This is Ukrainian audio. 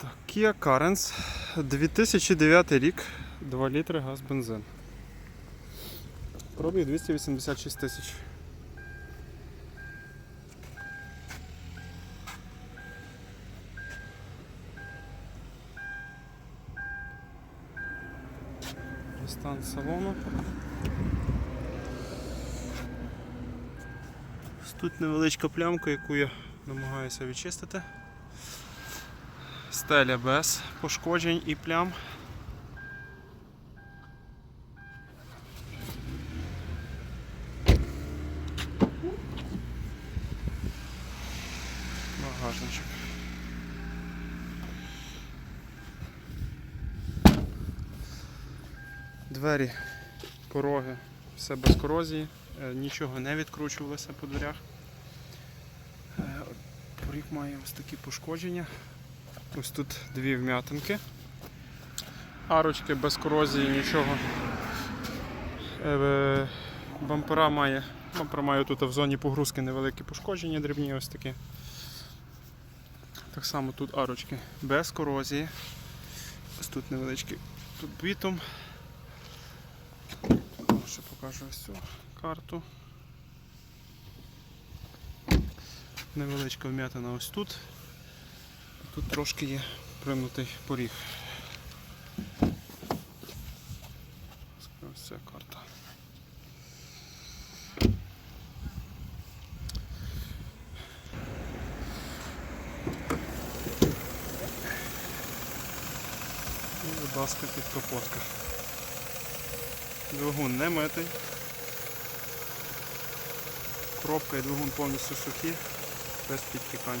Так, Kia Carens, 2009 рік, 2 літри газ бензин. Пробіг 286 тисяч. Стан салону. Тут невеличка плямка, яку я намагаюся відчистити. Стеля без пошкоджень і плям. Багажничок. Двері, пороги, все без корозії, е, нічого не відкручувалося по дверях. Е, має ось такі пошкодження. Ось тут дві вм'ятинки. Арочки без корозії, нічого. Е, Бампера має. Бампер має тут в зоні погрузки невеликі пошкодження, дрібні ось такі. Так само тут арочки без корозії. Ось тут невеличкий тут бітум. Ще покажу ось цю карту. Невеличка вм'ятина ось тут. Тут трошки є примнутий поріг. Ось ця карта. І, будь ласка, підкапотка. Двигун не митий. Коробка і двигун повністю сухі, без підтікань.